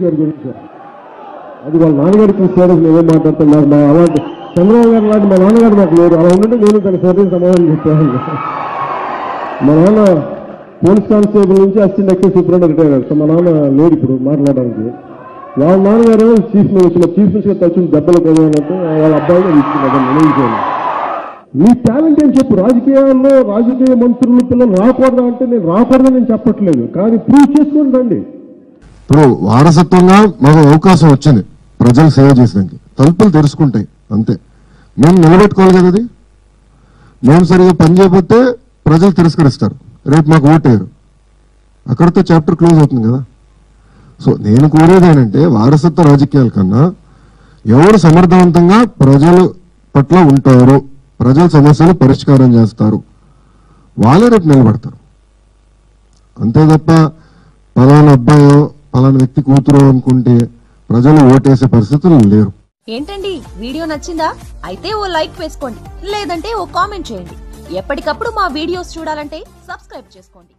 లోకేష్ గారి గురించి అది వాళ్ళ నాన్నగారికి స్టేటస్ ఏం మాట్లాడుతున్నారు. మా అలాంటి చంద్రబాబు గారు లాంటి మా నాన్నగారు నాకు లేరు అలా ఉంటే నేను తన సరైన సమాధానం చెప్పాను. మా నాన్న పోలీస్ కానిస్టేబుల్ నుంచి అసిస్టెంట్ ఎక్సైజ్ సూపరింటెండెంట్ రిటైర్ అయ్యారు మా నాన్న లేడు ఇప్పుడు మాట్లాడడానికి. వాళ్ళ నాన్నగారు చీఫ్ మినిస్టర్ చీఫ్ మినిస్టర్ తచ్చిన దెబ్బలు కొదవాలంటే వాళ్ళ అబ్బాయిగా తీసుకున్నారు నిర్ణయించాను నీ టాలెంట్ ఏం చెప్పు? రాజకీయాల్లో రాజకీయ మంత్రులు పిల్లలు రాకూడదు అంటే నేను రాకూడదని నేను చెప్పట్లేదు. కానీ ప్రూవ్ చేసుకొని రండి. ఇప్పుడు వారసత్వంగా మాకు అవకాశం వచ్చింది. ప్రజలు సేవ చేసేదానికి తలుపులు తెరుచుకుంటాయి అంతే. మేము నిలబెట్టుకోవాలి కదా అది? మేము సరిగా పని చేయకపోతే ప్రజలు తిరస్కరిస్తారు. రేపు మాకు ఓటేయరు. అక్కడితో చాప్టర్ క్లోజ్ అవుతుంది కదా? సో నేను కోరేది ఏంటంటే వారసత్వ రాజకీయాల కన్నా ఎవరు సమర్థవంతంగా ప్రజలు పట్ల ఉంటారు ప్రజల సమస్యలు పరిష్కారం చేస్తారు వాళ్ళే రేపు నిలబడతారు. అంతే తప్ప పలానా వ్యక్తి కూతురు అనుకుంటే ప్రజలు ఓటేసే పరిస్థితులు లేరు. ఏంటండి? వీడియో నచ్చిందా? అయితే ఓ లైక్ వేసుకోండి. లేదంటే ఓ కామెంట్ చేయండి. ఎప్పటికప్పుడు మా వీడియోస్ చూడాలంటే సబ్స్క్రైబ్ చేసుకోండి.